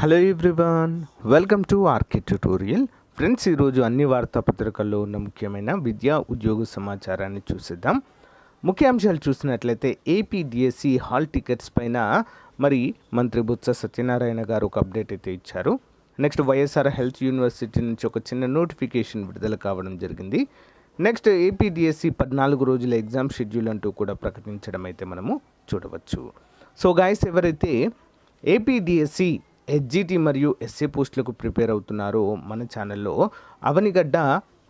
Hello everyone welcome to RK tutorial. Friends ఈరోజు అన్ని వార్తాపత్రికల్లో ఉన్న ముఖ్యమైన విద్యా ఉద్యోగ సమాచారాన్ని చూసేద్దాం. ముఖ్యాంశాలు చూసినట్లయితే ఏపీ డిఎస్సి హాల్ టికెట్స్ పైన మరి మంత్రి బొత్స సత్యనారాయణ గారు ఒక అప్డేట్ అయితే ఇచ్చారు. నెక్స్ట్ వైఎస్ఆర్ హెల్త్ యూనివర్సిటీ నుంచి ఒక చిన్న నోటిఫికేషన్ విడుదల కావడం జరిగింది. నెక్స్ట్ ఏపీడిఎస్సి పద్నాలుగు రోజుల ఎగ్జామ్ షెడ్యూల్ అంటూ కూడా ప్రకటించడం అయితే మనము చూడవచ్చు. సో గాయస్ ఎవరైతే ఏపీడిఎస్సి ఎస్జీటీ మరియు ఎస్ఏ పోస్టులకు ప్రిపేర్ అవుతున్నారో మన ఛానల్లో. అవనిగడ్డ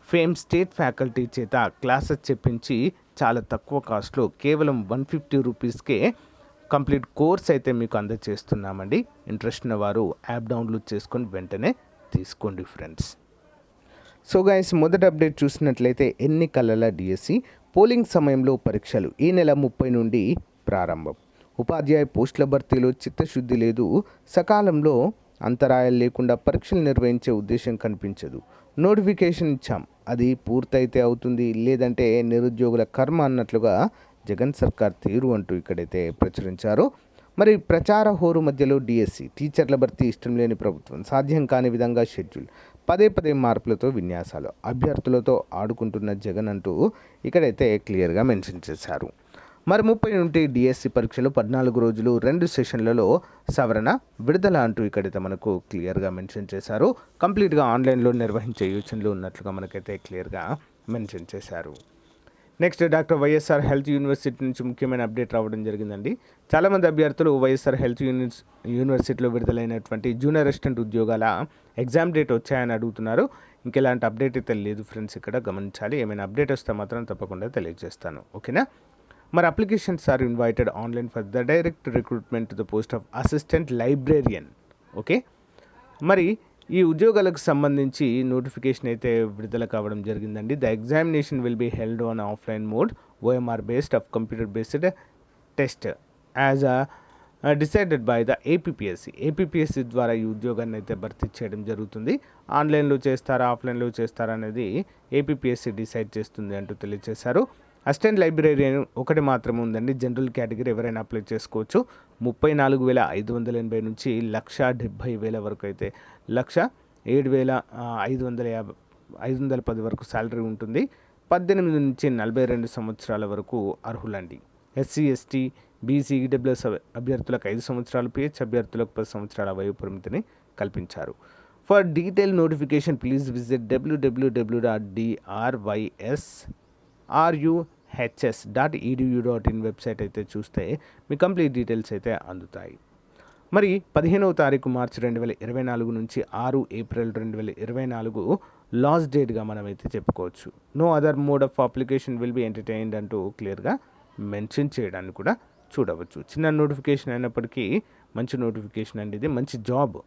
ఫేమ్ స్టేట్ ఫ్యాకల్టీ చేత క్లాసెస్ చెప్పించి చాలా తక్కువ కాస్ట్లో కేవలం వన్ ఫిఫ్టీ రూపీస్కే కంప్లీట్ కోర్స్ అయితే మీకు అందజేస్తున్నామండి ఇంట్రెస్ట్ ఉన్న వారు యాప్ డౌన్లోడ్ చేసుకొని వెంటనే తీసుకోండి ఫ్రెండ్స్. సో గైస్ మొదటి అప్డేట్ చూసినట్లయితే ఎన్నికల డిఎస్సి పోలింగ్ సమయంలో పరీక్షలు ఈ నెల ముప్పై నుండి ప్రారంభం. ఉపాధ్యాయ పోస్టుల భర్తీలో చిత్తశుద్ధి లేదు సకాలంలో అంతరాయాలు లేకుండా పరీక్షలు నిర్వహించే ఉద్దేశం కనిపించదు. నోటిఫికేషన్ ఇచ్చాం అది పూర్తయితే అవుతుంది లేదంటే నిరుద్యోగుల కర్మ అన్నట్లుగా జగన్ సర్కార్ తీరు అంటూ ఇక్కడైతే ప్రచురించారు. మరి ప్రచార హోరు మధ్యలో డిఎస్సి టీచర్ల భర్తీ ఇష్టం లేని ప్రభుత్వం సాధ్యం కాని విధంగా షెడ్యూల్ పదే పదే మార్పులతో విన్యాసాలు అభ్యర్థులతో ఆడుకుంటున్న జగన్ అంటూ ఇక్కడైతే క్లియర్గా మెన్షన్ చేశారు. మరి ముప్పై నుండి డిఎస్సి పరీక్షలు పద్నాలుగు రోజులు రెండు సెషన్లలో సవరణ విడుదల అంటూ ఇక్కడైతే మనకు క్లియర్గా మెన్షన్ చేశారు. కంప్లీట్గా ఆన్లైన్లో నిర్వహించే యోచనలు ఉన్నట్లుగా మనకైతే క్లియర్గా మెన్షన్ చేశారు. Next doctor YSR health university నుంచి ముఖ్యమైన అప్డేట్ రావడం జరిగిందండి. చాలామంది అభ్యర్థులు వైఎస్ఆర్ హెల్త్ యూనివర్స్ యూనివర్సిటీలో విడుదలైనటువంటి జూనియర్ అసిస్టెంట్ ఉద్యోగాల ఎగ్జామ్ డేట్ వచ్చాయని అడుగుతున్నారు. ఇంకెలాంటి అప్డేట్ అయితే లేదు ఫ్రెండ్స్ ఇక్కడ గమనించాలి. ఏమైనా అప్డేట్ వస్తే మాత్రం తప్పకుండా తెలియజేస్తాను. ఓకేనా? మరి applications are invited online for the direct recruitment to the post of assistant librarian okay మరి ఈ ఉద్యోగాలకు సంబంధించి నోటిఫికేషన్ అయితే విడుదల కావడం జరిగిందండి. The examination will be held on offline mode OMR based of computer based test as a decided by the APSC APSC ద్వారా ఈ ఉద్యోగాన్ని అయితే భర్తీ చేయడం జరుగుతుంది. ఆన్లైన్లో చేస్తారా ఆఫ్లైన్లో చేస్తారా అనేది ఏపీఎస్సి డిసైడ్ చేస్తుంది అంటూ తెలియజేశారు. అసిస్టెంట్ లైబ్రేరియన్ ఒకటి మాత్రమే ఉందండి. జనరల్ కేటగిరీ ఎవరైనా అప్లై చేసుకోవచ్చు. ముప్పై నాలుగు వేల ఐదు వందల ఎనభై నుంచి లక్ష డెబ్భై వేల వరకు అయితే లక్ష ఏడు వేల ఐదు వందల యాభై ఐదు వందల పది వరకు శాలరీ ఉంటుంది. పద్దెనిమిది నుంచి నలభై రెండు సంవత్సరాల వరకు అర్హులండి. ఎస్సీ ఎస్టీ బీసీ ఈడబ్ల్యూఎస్ అభ్యర్థులకు ఐదు సంవత్సరాలు పిహెచ్ అభ్యర్థులకు పది సంవత్సరాల వయో పరిమితిని కల్పించారు. For detail notification please visit WWW dot DRYS HS dot EDU dot in website అయితే చూస్తే మీ కంప్లీట్ డీటెయిల్స్ అయితే అందుతాయి. మరి పదిహేనవ తారీఖు మార్చి రెండు వేల ఇరవై నాలుగు నుంచి ఆరు ఏప్రిల్ రెండు వేల ఇరవై నాలుగు లాస్ట్ డేట్గా మనం అయితే చెప్పుకోవచ్చు. No other mode of application will be entertained అంటూ క్లియర్గా మెన్షన్ చేయడాన్ని కూడా చూడవచ్చు. చిన్న నోటిఫికేషన్ అయినప్పటికీ మంచి నోటిఫికేషన్ అండి ఇది మంచి జాబ్.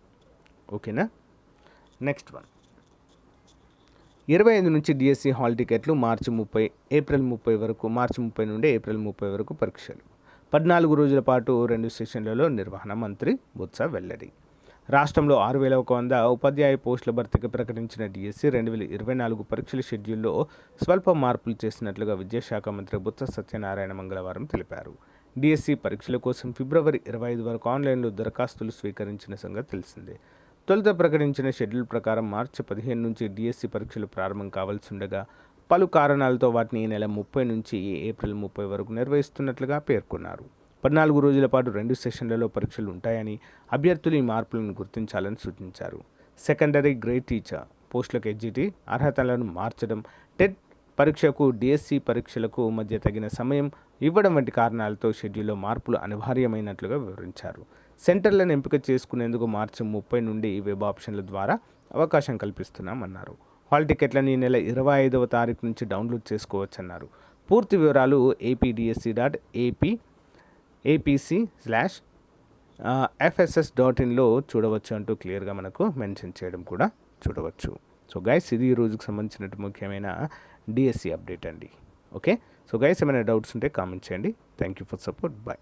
ఓకేనా? Next one. ఇరవై ఐదు నుంచి డిఎస్సి హాల్ టికెట్లు మార్చి ముప్పై ఏప్రిల్ ముప్పై వరకు మార్చి ముప్పై నుండి ఏప్రిల్ ముప్పై వరకు పరీక్షలు. పద్నాలుగు రోజుల పాటు రెండు సెషన్లలో నిర్వహణ మంత్రి బొత్స వెల్లడి. రాష్ట్రంలో ఆరు వేల ఒక వంద ఉపాధ్యాయ పోస్టుల భర్తీకి ప్రకటించిన డిఎస్సి రెండు వేల ఇరవై నాలుగు పరీక్షల షెడ్యూల్లో స్వల్ప మార్పులు చేసినట్లుగా విద్యాశాఖ మంత్రి బొత్స సత్యనారాయణ మంగళవారం తెలిపారు. డిఎస్సి పరీక్షల కోసం ఫిబ్రవరి ఇరవై ఐదు వరకు ఆన్లైన్లో దరఖాస్తులు స్వీకరించిన సంగతి తెలిసిందే. తొలుత ప్రకటించిన షెడ్యూల్ ప్రకారం మార్చి పదిహేను నుంచి డిఎస్సి పరీక్షలు ప్రారంభం కావాల్సి ఉండగా పలు కారణాలతో వాటిని ఈ నెల ముప్పై నుంచి ఏప్రిల్ ముప్పై వరకు నిర్వహిస్తున్నట్లుగా పేర్కొన్నారు. పద్నాలుగు రోజుల పాటు రెండు సెషన్లలో పరీక్షలు ఉంటాయని అభ్యర్థులు ఈ మార్పులను గుర్తించాలని సూచించారు. సెకండరీ గ్రేడ్ టీచర్ పోస్టులకు ఎగ్జిటి అర్హతలను మార్చడం టెట్ పరీక్షకు డిఎస్సి పరీక్షలకు మధ్య తగిన సమయం ఇవ్వడం వంటి కారణాలతో షెడ్యూల్లో మార్పులు అనివార్యమైనట్లుగా వివరించారు. సెంటర్లను ఎంపిక చేసుకునేందుకు మార్చి ముప్పై నుండి వెబ్ ఆప్షన్ల ద్వారా అవకాశం కల్పిస్తున్నామన్నారు. హాల్ టికెట్లను ఈ నెల ఇరవై ఐదవ తారీఖు నుంచి డౌన్లోడ్ చేసుకోవచ్చన్నారు. పూర్తి వివరాలు APDSC dot AP APC slash FSS dot ఇన్లో చూడవచ్చు అంటూ క్లియర్గా మనకు మెన్షన్ చేయడం కూడా చూడవచ్చు. సో గైస్ ఇది ఈ రోజుకి సంబంధించినట్టు ముఖ్యమైన డిఎస్సి అప్డేట్ అండి. ఓకే సో గైస్ ఏమైనా డౌట్స్ ఉంటే కామెంట్ చేయండి. Thank you for support bye